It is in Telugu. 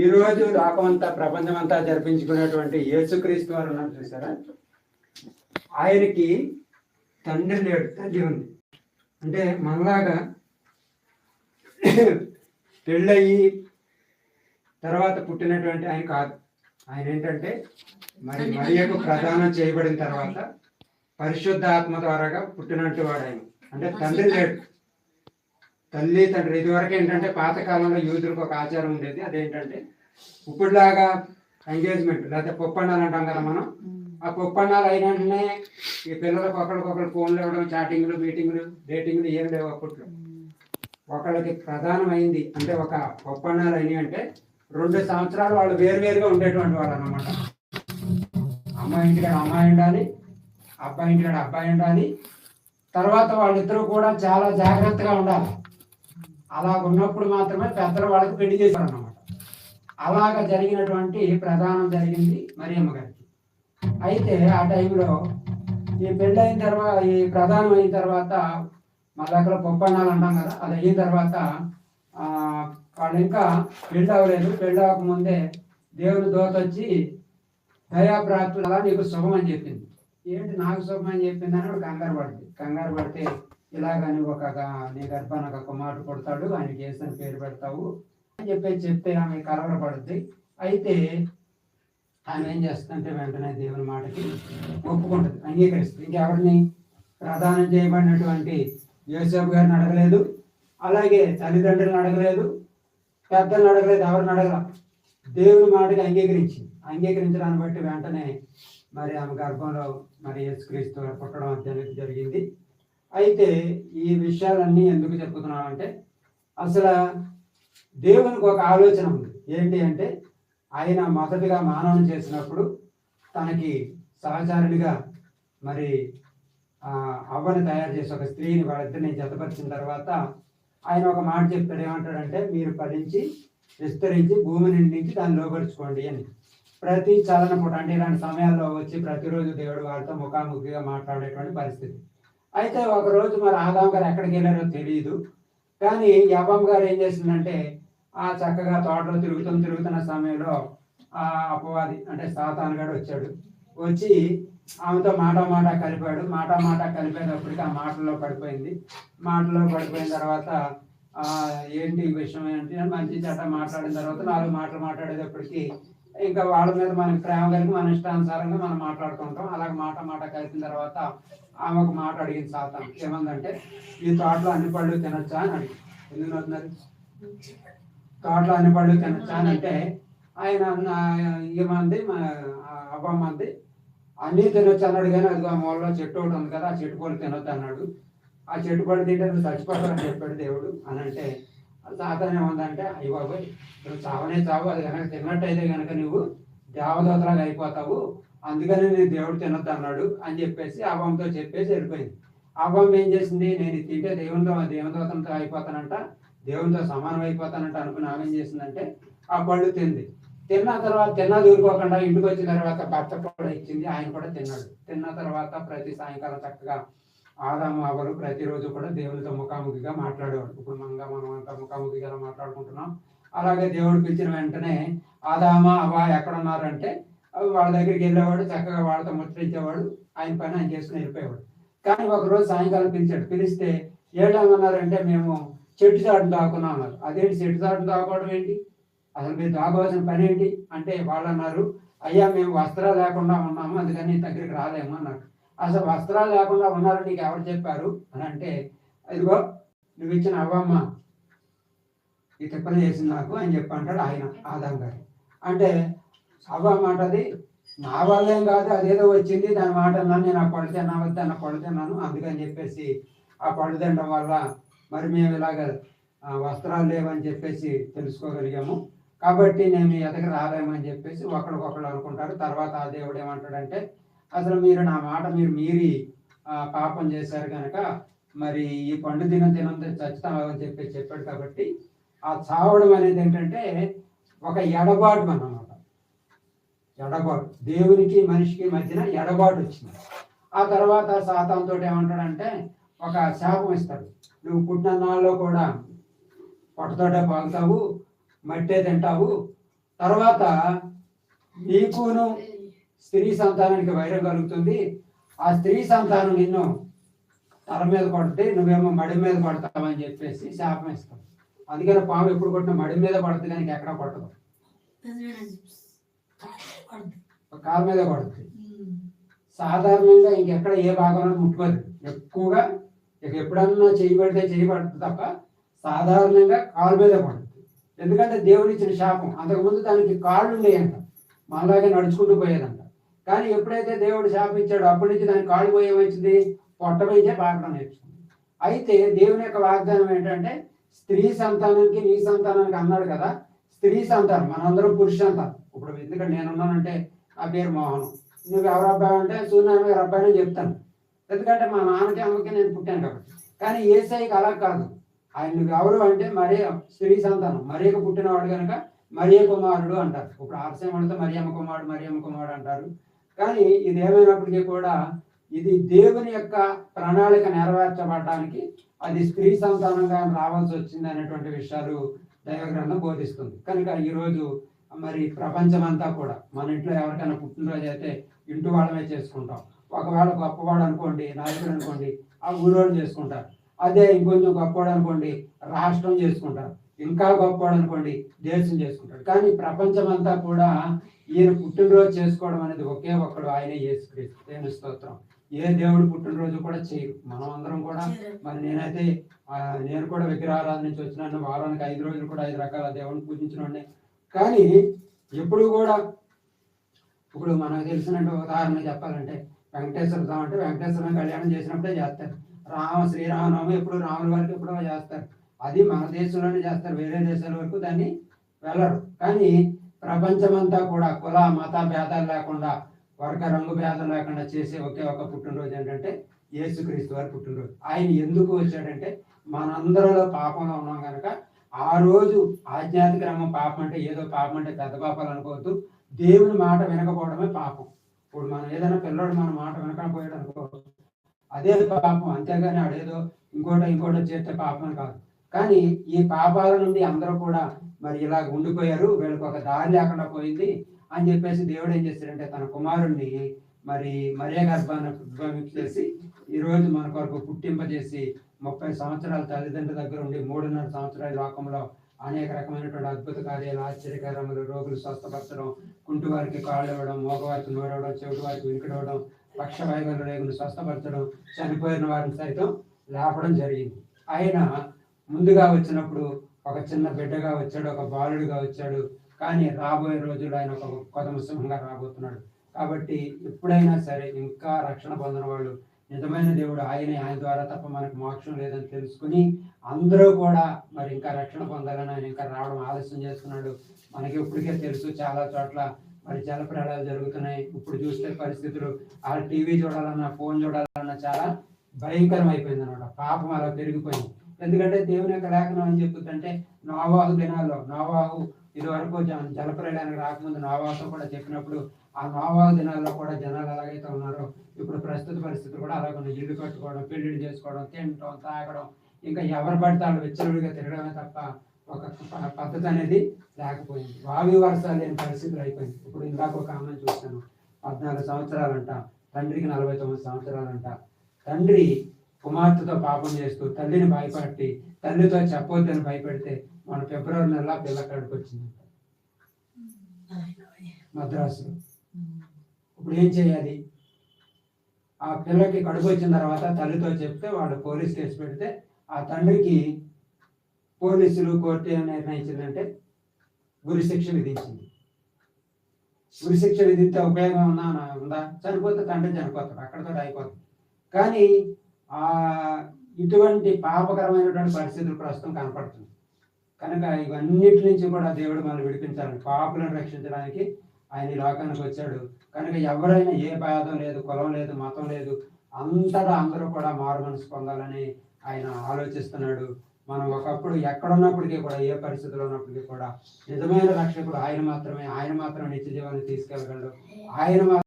ఈ రోజు లోకమంతా ప్రపంచమంతా జరిపించుకునేటువంటి యేసుక్రీస్తు వారు ఉన్నారు చూసారా? ఆయనకి తండ్రి లేడు తల్లి ఉంది. అంటే మనలాగా పెళ్ళయి తర్వాత పుట్టినటువంటి ఆయన కాదు. ఆయన ఏంటంటే మరి మరియకు ప్రదానం చేయబడిన తర్వాత పరిశుద్ధ ఆత్మ ద్వారాగా పుట్టినట్టు వాడు ఆయన. అంటే తండ్రి లేడు. తల్లి తండ్రి ఇదివరకు ఏంటంటే పాతకాలంలో యూదులకు ఒక ఆచారం ఉండేది. అదేంటంటే ఇప్పుడులాగా ఎంగేజ్మెంట్ లేకపోతే పొప్పన్నాలు అంటాం కదా మనం. ఆ పొప్పన్నాలు అయిన వెంటనే ఈ పిల్లలకు ఒకరికొకరు ఫోన్లు ఇవ్వడం చాటింగ్లు మీటింగ్లు డేటింగ్లు ఏం లేవు అప్పట్లో. ఒకళ్ళకి ప్రధానమైంది అంటే ఒక ఒప్పందాలు అయినాయి అంటే రెండు సంవత్సరాలు వాళ్ళు వేరువేరుగా ఉండేటువంటి వాళ్ళు అనమాట అమ్మాయి ఇంటికాడ అమ్మాయి ఉండాలి అబ్బాయి ఇంటికాడ అబ్బాయి ఉండాలి. తర్వాత వాళ్ళిద్దరూ కూడా చాలా జాగ్రత్తగా ఉండాలి. అలా ఉన్నప్పుడు మాత్రమే పెద్దల వాళ్ళకి పెళ్ళి చేశారు అన్నమాట అలాగ జరిగినటువంటి ప్రధానం జరిగింది మరియమ్మ గారికి. అయితే ఆ టైంలో ఈ పెళ్ళి అయిన తర్వాత ఈ ప్రధానం అయిన తర్వాత మా దగ్గర పొప్పన్నాలు అంటాం కదా అది అయిన తర్వాత వాళ్ళు ఇంకా పెళ్ళి అవ్వలేదు. పెళ్ళి అవ్వకముందే దేవుని దోత వచ్చి దయాప్రాప్తులు అలా నీకు శుభం అని చెప్పింది. ఏంటి నాకు శుభం అని చెప్పింది అని కంగారు పడింది కంగారు పడితే ఇలాగని ఒక నీ గర్భానికి ఒక మాట కొడతాడు ఆయనకి వేసిన పేరు పెడతావు అని చెప్పేసి చెప్తే ఆమె కలవరపడుద్ది అయితే ఆమె ఏం చేస్తుందంటే వెంటనే దేవుని మాటకి ఒప్పుకుంటుంది అంగీకరిస్తుంది. ఇంకెవరిని? ప్రదానం చేయబడినటువంటి యోసేపు గారిని అడగలేదు అలాగే తల్లిదండ్రులను అడగలేదు పెద్దలను అడగలేదు ఎవరిని అడగల. దేవుని మాటకి అంగీకరించింది. అంగీకరించడాన్ని బట్టి వెంటనే మరి ఆమె గర్భంలో మరి యేసుక్రీస్తు పుట్టడం అనేది జరిగింది. అయితే ఈ విషయాలన్నీ ఎందుకు చెప్పుతున్నామంటే అసలు దేవునికి ఒక ఆలోచన ఉంది. ఏంటి అంటే ఆయన మొదటిగా మానవుని చేసినప్పుడు తనకి సహచారుడిగా మరి అవ్వని తయారు చేసి ఒక స్త్రీని వాళ్ళిద్దరిని జతపరిచిన తర్వాత ఆయన ఒక మాట చెప్తాడు. ఏమంటాడంటే మీరు ఫలించి విస్తరించి భూమిని నిండించి దాన్ని లోపరుచుకోండి అని. ప్రతి చలన పూట అంటే ఇలాంటి సమయాల్లో వచ్చి ప్రతిరోజు దేవుడు వారితో ముఖాముఖిగా మాట్లాడేటువంటి పరిస్థితి. అయితే ఒకరోజు మరి ఆదాం గారు ఎక్కడికి వెళ్ళారో తెలియదు కానీ యవ్వం గారు ఏం చేసిందంటే ఆ చక్కగా తోటలో తిరుగుతూ తిరుగుతున్న సమయంలో ఆ అపవాది అంటే సాతాన్ గారు వచ్చాడు. వచ్చి ఆమెతో మాట మాట కలిపాడు. మాట మాట కలిపేటప్పటికి ఆ మాటల్లో పడిపోయింది. మాటల్లో పడిపోయిన తర్వాత ఆ ఏంటి విషయం ఏంటి మంచి చెడ్డ మాట్లాడిన తర్వాత నాలుగు మాటలు మాట్లాడేటప్పటికి ఇంకా వాళ్ళ మీద మనకి ప్రేమ కలిగి మన ఇష్టానుసారంగా మనం మాట్లాడుకుంటాం. అలాగే మాట మాట కలిపిన తర్వాత ఆమె ఒక మాట అడిగింది సాతాన్. ఏమందంటే ఈ తోటలో అన్ని పళ్ళు తినొచ్చా? అని అడిగింది. ఎందుకు అవుతున్నారు తోటలో అన్ని పళ్ళు తినొచ్చా? అని అంటే ఆయన అన్న- ఏమంది అవ్వమంది అన్నీ తినొచ్చు? అన్నాడు కానీ అది ఆ మూలలో చెట్టు ఒకటి ఉంది కదా ఆ చెట్టు పళ్ళు తినొద్దు అన్నాడు. ఆ చెట్టు పళ్ళు తింటే నువ్వు చచ్చిపోతావని చెప్పాడు దేవుడు. అని అంటే సాతాన్ ఏమందంటే అయ్యి బాబోయ్ నువ్వు చావనే చావు అది కనుక తిన్నట్టయితే కనుక నువ్వు దేవదూతలాగా అయిపోతావు. అందుకని నేను దేవుడు తినొద్దు అన్నాడు అని చెప్పేసి అవ్వంతో చెప్పేసి వెళ్ళిపోయింది. అవ్వం ఏం చేసింది? నేను తింటే దేవునితో దేవదూతంతో అయిపోతానంట దేవునితో సమానం అయిపోతానంట అనుకుని ఆమె ఏం చేసిందంటే ఆ పళ్ళు తింది. తిన్న తర్వాత తిన్న దూరుకోకుండా ఇంటికి వచ్చిన తర్వాత భర్త కూడా ఇచ్చింది ఆయన కూడా తిన్నాడు. తిన్న తర్వాత ప్రతి సాయంకాలం చక్కగా ఆదాము అవరు ప్రతిరోజు కూడా దేవునితో ముఖాముఖిగా మాట్లాడేవాడు. ఇప్పుడు మనగా మనం అంతా ముఖాముఖిగా మాట్లాడుకుంటున్నాం? అలాగే దేవుడు పిలిచిన వెంటనే ఆదామా అవ ఎక్కడ ఉన్నారంటే అవి వాళ్ళ దగ్గరికి వెళ్ళేవాడు చక్కగా వాళ్ళతో ముచ్చరించేవాడు ఆయన పని ఆయన చేసుకుని వెళ్ళిపోయేవాడు. కానీ ఒక రోజు సాయంకాలం పిలిచాడు. పిలిస్తే ఏమన్నారంటే మేము చెట్టు చాటును దాక్కున్నాం అన్నారు. అదేంటి చెట్టు చాటును దాక్కోవడం ఏంటి? అసలు మీరు దాకోవాల్సిన పని ఏంటి? అంటే వాళ్ళు అన్నారు అయ్యా మేము వస్త్రాలు లేకుండా ఉన్నాము అందుకని దగ్గరికి రాలేము అన్నారు. అసలు వస్త్రాలు లేకుండా ఉన్నారని నీకు ఎవరు చెప్పారు? అని అంటే ఇదిగో నువ్వు ఇచ్చిన అవ్వమ్మ ఈ తిప్పలు చేసింది నాకు అని చెప్పి అంటాడు ఆయన ఆదాం గారు. అంటే సభ మాట అది నా వాళ్ళేం కాదు అదేదో వచ్చింది దాని మాట అన్నాను నేను ఆ పళ్ళు తిన్నా వద్దు పళ్ళు తిన్నాను అందుకని చెప్పేసి ఆ పళ్ళు తినడం వల్ల మరి మేము ఇలాగ వస్త్రాలు లేవని చెప్పేసి తెలుసుకోగలిగాము. కాబట్టి నేను మీ ఎదగ రాలేమని చెప్పేసి ఒకరికొకరు అనుకుంటారు. తర్వాత ఆ దేవుడు ఏమంటాడంటే అసలు మీరు నా మాట మీరు మీరి పాపం చేశారు కనుక మరి ఈ పండు తిన తినంత చచ్చుతామని చెప్పేసి చెప్పాడు కాబట్టి ఆ చావడం అనేది ఏంటంటే ఒక ఎడబాటు అన్నమాట ఎడబాటు. దేవునికి మనిషికి మధ్యన ఎడబాటు వచ్చింది. ఆ తర్వాత సాతాంతో ఏమంటాడంటే ఒక శాపం ఇస్తాడు. నువ్వు పుట్టిన నాళ్ళలో కూడా పొట్టతోటే పాలుతావు మట్టే తింటావు. తర్వాత నీకును స్త్రీ సంతానానికి వైరం కలుగుతుంది. ఆ స్త్రీ సంతానం నిన్ను తల మీద కొడితే నువ్వేమో మడి మీద పడతావని చెప్పేసి శాపం ఇస్తావు అందుకని పాము ఎప్పుడు కొట్టినా మడి మీద పడుతుంది కానీ ఎక్కడ కొట్టదు. కాలు మీద పడుతుంది. సాధారణంగా ఇంకెక్కడ ఏ భాగంలో ముట్టుకోదు. ఎక్కువగా ఇక ఎప్పుడన్నా చేయబడితే చేయబడుతుంది తప్ప సాధారణంగా కాలు మీద పడుతుంది. ఎందుకంటే దేవుడు ఇచ్చిన శాపం. అంతకుముందు దానికి కాళ్ళు ఉండేయంట. మనలాగే నడుచుకుంటూ పోయేదంట. కానీ ఎప్పుడైతే దేవుడు శాపించాడో అప్పటి నుంచి దానికి కాళ్ళు పోయేమొచ్చింది పొట్ట పోయితే పాకడం నేర్చుకుంది. అయితే దేవుని యొక్క వాగ్దానం ఏంటంటే స్త్రీ సంతానానికి నీ సంతానానికి అన్నాడు కదా స్త్రీ సంతానం మనందరం పురుష సంతానం. ఇప్పుడు ఎందుకంటే నేనున్నానంటే ఆ పేరు మోహన్. నువ్వు ఎవరు అబ్బాయి అంటే సూర్యనారాయణ గారు అబ్బాయి అని చెప్తాను. ఎందుకంటే మా నాన్నకి అమ్మకి నేను పుట్టాను కాబట్టి. కానీ ఏసైకి అలా కాదు. ఆయన నువ్వు ఎవరు అంటే మరే స్త్రీ సంతానం. మరియకు పుట్టినవాడు కనుక మరియ కుమారుడు అంటారు. ఇప్పుడు ఆర్సయం అంటే మరియమ్మ కుమారుడు మరియమ్మ కుమారుడు అంటారు. కానీ ఇది ఏమైనప్పటికీ కూడా ఇది దేవుని యొక్క ప్రణాళిక నెరవేర్చబడడానికి అది స్త్రీ సంతానంగా రావాల్సి వచ్చింది అనేటువంటి విషయాలు దైవగ్రంథం బోధిస్తుంది. కనుక ఈరోజు మరి ప్రపంచమంతా కూడా. మన ఇంట్లో ఎవరికైనా పుట్టినరోజు అయితే ఇంటి వాళ్ళమే చేసుకుంటాం. ఒకవేళ గొప్పవాడు అనుకోండి నాయకుడు అనుకోండి ఆ ఊరోళ్ళు చేసుకుంటారు. అదే ఇంకొంచెం గొప్పవాడు అనుకోండి రాష్ట్రం చేసుకుంటారు. ఇంకా గొప్పవాడు అనుకోండి దేశం చేసుకుంటారు. కానీ ప్రపంచమంతా కూడా ఈయన పుట్టినరోజు చేసుకోవడం అనేది ఒకే ఒక్కడు ఆయన యేసుక్రీస్తు. దేవుని స్తోత్రం. ఏ దేవుడు పుట్టినరోజు కూడా చేయరు మనం అందరం కూడా మరి నేనైతే నేను కూడా విగ్రహారాధన నుంచి వచ్చినాను. వారానికి ఐదు రోజులు కూడా ఐదు రకాల దేవుని పూజించిన కానీ ఎప్పుడు కూడా ఇప్పుడు మనకు తెలిసినట్టు ఉదాహరణ చెప్పాలంటే వెంకటేశ్వర స్వామి అంటే వెంకటేశ్వర కళ్యాణం చేసినప్పుడే చేస్తారు. రామ శ్రీరామనవమి ఎప్పుడు రాముల వారికి ఎప్పుడో చేస్తారు. అది మన దేశంలోనే చేస్తారు. వేరే దేశాల వరకు దాన్ని వెళ్ళరు. కానీ ప్రపంచమంతా కూడా కుల మత భేదాలు లేకుండా వర్గ రంగు భేదం లేకుండా చేసే ఒకే ఒక పుట్టినరోజు ఏంటంటే యేసుక్రీస్తు వారి పుట్టినరోజు. ఆయన ఎందుకు వచ్చాడంటే మనందరిలో పాపంలో ఉన్నాం కనుక ఆ రోజు ఆధ్యాత్మిక రంగం పాపం అంటే ఏదో పాపం అంటే పెద్ద పాపాలు అనుకోవద్దు. దేవుని మాట వినకపోవడమే పాపం. ఇప్పుడు మనం ఏదైనా పిల్లడు మన మాట వినకపోయాడు అనుకో అదే పాపం. అంతేగాని ఆడేదో ఇంకోట ఇంకోటో చేస్తే పాపం అని కాదు. కానీ ఈ పాపాల నుండి అందరూ కూడా మరి ఇలా ఉండిపోయారు. వీళ్ళకి ఒక దారి లేకుండా పోయింది అని చెప్పేసి దేవుడు ఏం చేశాడంటే తన కుమారుణ్ణి మరి మరే గర్భాన్ని ఉద్భవించేసి ఈరోజు మన కొరకు పుట్టింపజేసి ముప్పై సంవత్సరాల తల్లిదండ్రుల దగ్గర ఉండి మూడున్నర సంవత్సరాల లోకంలో అనేక రకమైనటువంటి అద్భుత కార్యాలు ఆశ్చర్యకరములు రోగులు స్వస్థపరచడం కుంటి వారికి కాళ్ళు ఇవ్వడం మోగవారికి నోరవడం చెవిటి వారికి వినికిడవడం పక్షవాయువుల రేగులు స్వస్థపరచడం చనిపోయిన వారిని సైతం లేపడం జరిగింది. ఆయన ముందుగా వచ్చినప్పుడు ఒక చిన్న బిడ్డగా వచ్చాడు ఒక బాలుడిగా వచ్చాడు. కానీ రాబోయే రోజుల్లో ఆయన ఒక కొత్త సింహంగా రాబోతున్నాడు. కాబట్టి ఎప్పుడైనా సరే ఇంకా రక్షణ పొందిన వాళ్ళు నిజమైన దేవుడు ఆయనే ఆయన ద్వారా తప్ప మనకు మోక్షం లేదని తెలుసుకుని అందరూ కూడా మరి ఇంకా రక్షణ పొందాలని ఆయన ఇంకా రావడం ఆలస్యం చేస్తున్నాడు. మనకి ఇప్పటికే తెలుసు చాలా చోట్ల మరి జలప్రళయాలు జరుగుతున్నాయి. ఇప్పుడు చూస్తే పరిస్థితులు ఆ టీవీ చూడాలన్నా ఫోన్ చూడాలన్నా చాలా భయంకరం అయిపోయింది అనమాట పాపం అలా పెరిగిపోయింది. ఎందుకంటే దేవుని యొక్క లేఖనం అని చెప్తుందంటే నోవాహు దినాల్లో నోవాహు ఇది వరకు జలప్రలయానికి రాకముందు నోవాహుతో కూడా చెప్పినప్పుడు ఆ నోవాహు దినాల్లో కూడా జనాలు ఎలాగైతే ఉన్నారో ఇప్పుడు ప్రస్తుత పరిస్థితులు కూడా అలాగే ఉన్నాయి. ఇల్లు కట్టుకోవడం పెళ్ళిళ్ళు చేసుకోవడం తినడం తాగడం. ఇంకా ఎవరు పడితే వాళ్ళు విచ్చలుడిగా తిరగడమే తప్ప ఒక పద్ధతి అనేది లేకపోయింది. వావి వర్షాలు లేని పరిస్థితులు అయిపోయింది. ఇప్పుడు ఇందాక ఒక ఆమె చూశాను. పద్నాలుగు సంవత్సరాలంట. తండ్రికి నలభై తొమ్మిది సంవత్సరాలంట. తండ్రి కుమార్తెతో పాపం చేస్తూ తల్లిని భయపట్టి తల్లితో చెప్పొద్దని భయపెడితే మన ఫిబ్రవరి నెల పిల్ల కడుపు వచ్చింది మద్రాసులో. ఇప్పుడు ఏం చేయాలి? ఆ పిల్లకి కడుపు వచ్చిన తర్వాత తల్లితో చెప్తే వాడు పోలీస్ కేసు పెడితే ఆ తండ్రికి పోలీసులు కోర్టు ఏం నిర్ణయించిందంటే గురి శిక్ష విధించింది. గురి శిక్ష విధిస్తే ఉపయోగం ఉన్నా ఉందా? చనిపోతే తండ్రి చనిపోతాడు అక్కడతో అయిపోతుంది కానీ ఆ ఇటువంటి పాపకరమైనటువంటి పరిస్థితులు ప్రస్తుతం కనపడుతుంది కనుక ఇవన్నిటి నుంచి కూడా దేవుడు మనం విడిపించాలని పాపులను రక్షించడానికి ఆయన ఈ లోకానికి వచ్చాడు. కనుక ఎవరైనా ఏ భేదం లేదు కులం లేదు మతం లేదు అంతటా అందరూ కూడా మారు మనసు పొందాలని ఆయన ఆలోచిస్తున్నాడు. మనం ఒకప్పుడు ఎక్కడున్నప్పటికీ కూడా ఏ పరిస్థితిలో ఉన్నప్పటికీ కూడా నిజమైన రక్షకుడు ఆయన మాత్రమే. ఆయన మాత్రమే నిత్య జీవాన్ని తీసుకెళ్ళగలడు. ఆయన